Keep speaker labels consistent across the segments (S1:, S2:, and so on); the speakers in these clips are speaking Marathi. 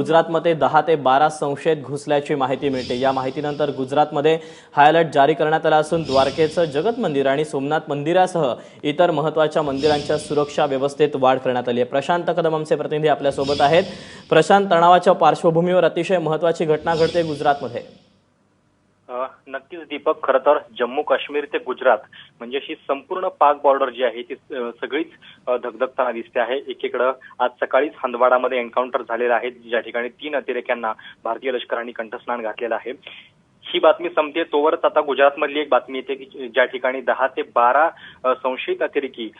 S1: गुजरातमध्ये दहा ते बारा संशयित घुसल्याची माहिती मिळते. या माहितीनंतर गुजरातमध्ये हाय अलर्ट जारी करण्यात आला असून द्वारकेचं जगत मंदिर आणि सोमनाथ मंदिरासह इतर महत्त्वाच्या मंदिरांच्या सुरक्षा व्यवस्थेत वाढ करण्यात आली आहे. प्रशांत कदम आमचे प्रतिनिधी आपल्यासोबत आहेत. प्रशांत तणावाच्या पार्श्वभूमीवर अतिशय महत्त्वाची घटना घडते गुजरातमध्ये.
S2: नक्कीच दीपक खरं तर जम्मू काश्मीर ते गुजरात म्हणजे अशी संपूर्ण पाक बॉर्डर जी आहे ती सगळीच धगधगताना दिसते आहे. एकीकडं आज सकाळीच हंदवाडामध्ये एन्काउंटर झालेलं आहे. ज्या ठिकाणी तीन अतिरेक्यांना भारतीय लष्करांनी कंठस्नान घातलेलं आहे. ही बातमी संपते तोवरच आता गुजरातमधली एक बातमी येते की ज्या ठिकाणी दहा ते बारा संशयित अतिरेकी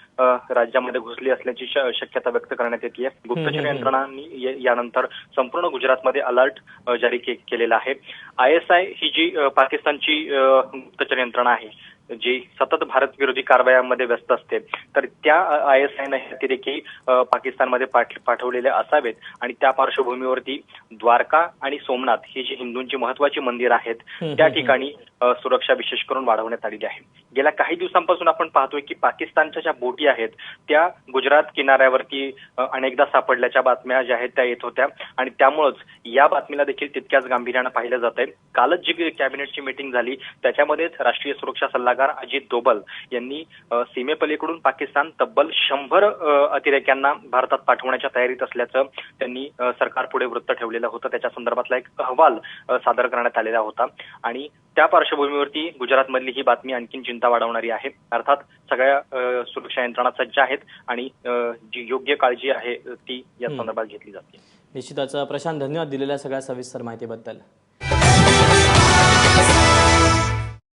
S2: राज्यामध्ये घुसली असल्याची शक्यता व्यक्त करण्यात येते गुप्तचर. यंत्रणांनी या- यानंतर संपूर्ण गुजरातमध्ये अलर्ट जारी केलेला आहे आय एस आय ही जी पाकिस्तानची गुप्तचर यंत्रणा आहे जी सतत भारत विरोधी कारवायांमध्ये व्यस्त असते तर त्या आय एस आयनं अतिरेकी पाकिस्तानमध्ये पाठ- पाठवलेले असावेत. आणि त्या पार्श्वभूमीवरती द्वारका आणि सोमनाथ ही जी हिंदूंची महत्वाची मंदिर आहेत त्या ठिकाणी सुरक्षा विशेष करून वाढवण्यात आलेली आहे. गेल्या काही दिवसांपासून आपण पाहतोय की पाकिस्तानच्या ज्या बोटी आहेत त्या गुजरात किनाऱ्यावरती अनेकदा सापडल्याच्या बातम्या ज्या आहेत त्या येत होत्या. आणि त्यामुळंच या बातमीला देखील तितक्याच गांभीर्यानं पाहिलं जात आहे कालच जी कॅबिनेटची मीटिंग झाली त्याच्यामध्येच राष्ट्रीय सुरक्षा सल्लागार अजित डोबल यांनी सीमेपलीकडून पाकिस्तान तब्बल शंभर अतिरेक्यांना भारतात पाठवण्याच्या तयारीत असल्याचं त्यांनी सरकारपुढे वृत्त ठेवलेलं होतं. त्याच्या संदर्भातला एक अहवाल सादर करण्यात आलेला होता. आणि त्या पार्श्वभूमीवरती गुजरातमधली ही बातमी आणखीन चिंता वाढवणारी आहे. अर्थात सगळ्या सुरक्षा यंत्रणा सज्ज आहेत आणि जी योग्य काळजी आहे ती या. संदर्भात घेतली जाते.
S1: निश्चितच. प्रशांत धन्यवाद दिलेल्या सगळ्या सविस्तर माहितीबद्दल.